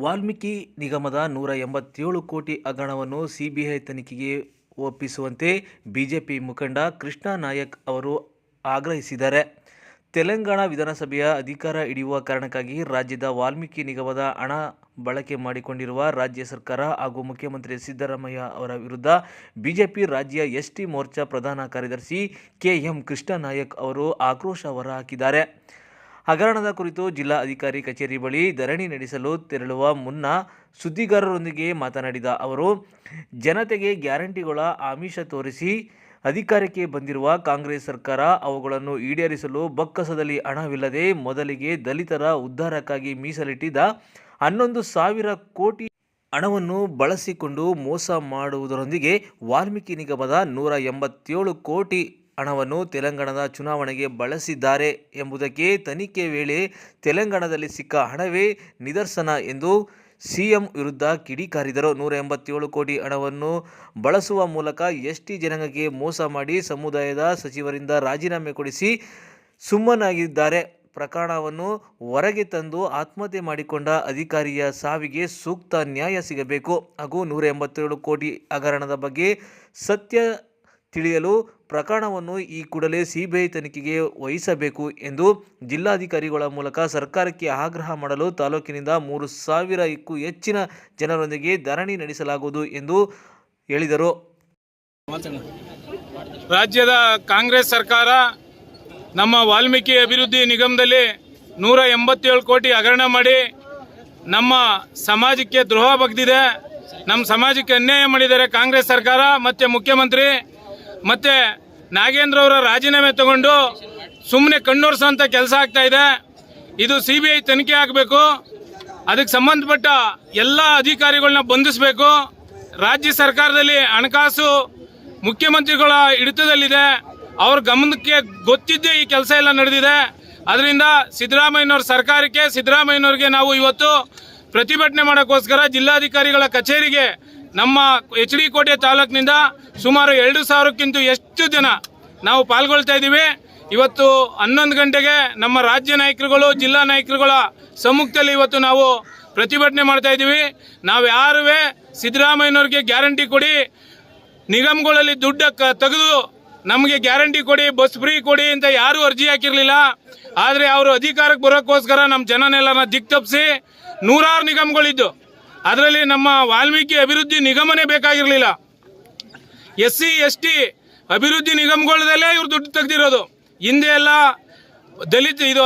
ವಾಲ್ಮೀಕಿ ನಿಗಮದ ನೂರ ಎಂಬತ್ತೇಳು ಕೋಟಿ ಹಗರಣವನ್ನು ಸಿಬಿಐ ತನಿಖೆಗೆ ಒಪ್ಪಿಸುವಂತೆ ಬಿಜೆಪಿ ಮುಖಂಡ ಕೃಷ್ಣ ನಾಯಕ್ ಅವರು ಆಗ್ರಹಿಸಿದ್ದಾರೆ. ತೆಲಂಗಾಣ ವಿಧಾನಸಭೆಯ ಅಧಿಕಾರ ಹಿಡಿಯುವ ಕಾರಣಕ್ಕಾಗಿ ರಾಜ್ಯದ ವಾಲ್ಮೀಕಿ ನಿಗಮದ ಹಣ ಬಳಕೆ ಮಾಡಿಕೊಂಡಿರುವ ರಾಜ್ಯ ಸರ್ಕಾರ ಹಾಗೂ ಮುಖ್ಯಮಂತ್ರಿ ಸಿದ್ದರಾಮಯ್ಯ ಅವರ ವಿರುದ್ಧ ಬಿಜೆಪಿ ರಾಜ್ಯ ಎಸ್ಟಿ ಮೋರ್ಚಾ ಪ್ರಧಾನ ಕಾರ್ಯದರ್ಶಿ ಕೆ ಎಂ ಕೃಷ್ಣ ನಾಯಕ್ ಅವರು ಆಕ್ರೋಶ ಹೊರಹಾಕಿದ್ದಾರೆ. ಹಗರಣದ ಕುರಿತು ಜಿಲ್ಲಾ ಅಧಿಕಾರಿ ಕಚೇರಿ ಬಳಿ ಧರಣಿ ನಡೆಸಲು ತೆರಳುವ ಮುನ್ನ ಸುದ್ದಿಗಾರರೊಂದಿಗೆ ಮಾತನಾಡಿದ ಅವರು, ಜನತೆಗೆ ಗ್ಯಾರಂಟಿಗಳ ಆಮಿಷ ತೋರಿಸಿ ಅಧಿಕಾರಕ್ಕೆ ಬಂದಿರುವ ಕಾಂಗ್ರೆಸ್ ಸರ್ಕಾರ ಅವುಗಳನ್ನು ಈಡೇರಿಸಲು ಬೊಕ್ಕಸದಲ್ಲಿ ಹಣವಿಲ್ಲದೆ ಮೊದಲಿಗೆ ದಲಿತರ ಉದ್ಧಾರಕ್ಕಾಗಿ ಮೀಸಲಿಟ್ಟಿದ್ದ ಹನ್ನೊಂದು ಸಾವಿರ ಕೋಟಿ ಹಣವನ್ನು ಬಳಸಿಕೊಂಡು ಮೋಸ ಮಾಡುವುದರೊಂದಿಗೆ ವಾಲ್ಮೀಕಿ ನಿಗಮದ ನೂರ ಎಂಬತ್ತೇಳು ಕೋಟಿ ಹಣವನ್ನು ತೆಲಂಗಾಣದ ಚುನಾವಣೆಗೆ ಬಳಸಿದ್ದಾರೆ ಎಂಬುದಕ್ಕೆ ತನಿಖೆ ವೇಳೆ ತೆಲಂಗಾಣದಲ್ಲಿ ಸಿಕ್ಕ ಹಣವೇ ನಿದರ್ಶನ ಎಂದು ಸಿಎಂ ವಿರುದ್ಧ ಕಿಡಿಕಾರಿದರು. ನೂರ ಎಂಬತ್ತೇಳು ಕೋಟಿ ಹಣವನ್ನು ಬಳಸುವ ಮೂಲಕ ಎಸ್ಟಿ ಜನಾಂಗಕ್ಕೆ ಮೋಸ ಮಾಡಿ ಸಮುದಾಯದ ಸಚಿವರಿಂದ ರಾಜೀನಾಮೆ ಕೊಡಿಸಿ ಸುಮ್ಮನಾಗಿದ್ದಾರೆ. ಪ್ರಕರಣವನ್ನು ಹೊರಗೆ ತಂದು ಆತ್ಮಹತ್ಯೆ ಮಾಡಿಕೊಂಡ ಅಧಿಕಾರಿಯ ಸಾವಿಗೆ ಸೂಕ್ತ ನ್ಯಾಯ ಸಿಗಬೇಕು. ಹಾಗೂ ನೂರ ಎಂಬತ್ತೇಳು ಕೋಟಿ ಹಗರಣದ ಬಗ್ಗೆ ಸತ್ಯ ತಿಳಿಯಲು ಪ್ರಕರಣವನ್ನು ಈ ಕೂಡಲೇ ಸಿಬಿಐ ತನಿಖೆಗೆ ವಹಿಸಬೇಕು ಎಂದು ಜಿಲ್ಲಾಧಿಕಾರಿಗಳ ಮೂಲಕ ಸರ್ಕಾರಕ್ಕೆ ಆಗ್ರಹ ಮಾಡಲು ತಾಲೂಕಿನಿಂದ ಮೂರು ಸಾವಿರಕ್ಕೂ ಹೆಚ್ಚಿನ ಜನರೊಂದಿಗೆ ಧರಣಿ ನಡೆಸಲಾಗುವುದು ಎಂದು ಹೇಳಿದರು. ರಾಜ್ಯದ ಕಾಂಗ್ರೆಸ್ ಸರ್ಕಾರ ನಮ್ಮ ವಾಲ್ಮೀಕಿ ಅಭಿವೃದ್ಧಿ ನಿಗಮದಲ್ಲಿ ನೂರ ಎಂಬತ್ತೇಳು ಕೋಟಿ ಹಗರಣ ಮಾಡಿ ನಮ್ಮ ಸಮಾಜಕ್ಕೆ ದ್ರೋಹ ಬಗ್ದಿದೆ. ನಮ್ಮ ಸಮಾಜಕ್ಕೆ ಅನ್ಯಾಯ ಮಾಡಿದ್ದಾರೆ ಕಾಂಗ್ರೆಸ್ ಸರ್ಕಾರ, ಮತ್ತು ಮುಖ್ಯಮಂತ್ರಿ ಮತ್ತು ನಾಗೇಂದ್ರ ಅವರ ರಾಜೀನಾಮೆ ತಗೊಂಡು ಸುಮ್ಮನೆ ಕಣ್ಣೋರ್ಸೋಂಥ ಕೆಲಸ ಆಗ್ತಾ ಇದೆ. ಇದು ಸಿ ಬಿ ಐ ತನಿಖೆ ಆಗಬೇಕು. ಅದಕ್ಕೆ ಸಂಬಂಧಪಟ್ಟ ಎಲ್ಲ ಅಧಿಕಾರಿಗಳನ್ನ ಬಂಧಿಸಬೇಕು. ರಾಜ್ಯ ಸರ್ಕಾರದಲ್ಲಿ ಹಣಕಾಸು ಮುಖ್ಯಮಂತ್ರಿಗಳ ಹಿಡಿತದಲ್ಲಿದೆ. ಅವ್ರ ಗಮನಕ್ಕೆ ಗೊತ್ತಿದ್ದೇ ಈ ಕೆಲಸ ಎಲ್ಲ ನಡೆದಿದೆ. ಅದರಿಂದ ಸಿದ್ದರಾಮಯ್ಯನವ್ರ ಸರ್ಕಾರಕ್ಕೆ, ಸಿದ್ದರಾಮಯ್ಯನವ್ರಿಗೆ ನಾವು ಇವತ್ತು ಪ್ರತಿಭಟನೆ ಮಾಡೋಕ್ಕೋಸ್ಕರ ಜಿಲ್ಲಾಧಿಕಾರಿಗಳ ಕಚೇರಿಗೆ ನಮ್ಮ ಎಚ್ ಡಿ ಕೋಟೆ ತಾಲೂಕಿನಿಂದ ಸುಮಾರು ಎರಡು ಸಾವಿರಕ್ಕಿಂತ ಎಷ್ಟು ಜನ ನಾವು ಪಾಲ್ಗೊಳ್ತಾ ಇದ್ದೀವಿ. ಇವತ್ತು ಹನ್ನೊಂದು ಗಂಟೆಗೆ ನಮ್ಮ ರಾಜ್ಯ ನಾಯಕರುಗಳು, ಜಿಲ್ಲಾ ನಾಯಕರುಗಳ ಸಮ್ಮುಖದಲ್ಲಿ ಇವತ್ತು ನಾವು ಪ್ರತಿಭಟನೆ ಮಾಡ್ತಾ ಇದ್ದೀವಿ. ನಾವು ಯಾರುವೇ ಸಿದ್ದರಾಮಯ್ಯನವ್ರಿಗೆ ಗ್ಯಾರಂಟಿ ಕೊಡಿ, ನಿಗಮಗಳಲ್ಲಿ ದುಡ್ಡು ತೆಗೆದು ನಮಗೆ ಗ್ಯಾರಂಟಿ ಕೊಡಿ, ಬಸ್ ಫ್ರೀ ಕೊಡಿ ಅಂತ ಯಾರೂ ಅರ್ಜಿ ಹಾಕಿರಲಿಲ್ಲ. ಆದರೆ ಅವರು ಅಧಿಕಾರಕ್ಕೆ ಬರೋಕ್ಕೋಸ್ಕರ ನಮ್ಮ ಜನನೆಲ್ಲರನ್ನ ದಿಕ್ಕ ತಪ್ಪಿಸಿ ನೂರಾರು ನಿಗಮಗಳಿದ್ದು. ಅದರಲ್ಲಿ ನಮ್ಮ ವಾಲ್ಮೀಕಿ ಅಭಿವೃದ್ಧಿ ನಿಗಮನೇ ಬೇಕಾಗಿರಲಿಲ್ಲ. ಎಸ್ ಸಿ ಎಸ್ ಟಿ ಅಭಿವೃದ್ಧಿ ನಿಗಮಗಳದಲ್ಲೇ ಇವ್ರು ದುಡ್ಡು ತೆಗೆದಿರೋದು. ಹಿಂದೆ ಎಲ್ಲ ದಲಿತ ಇದು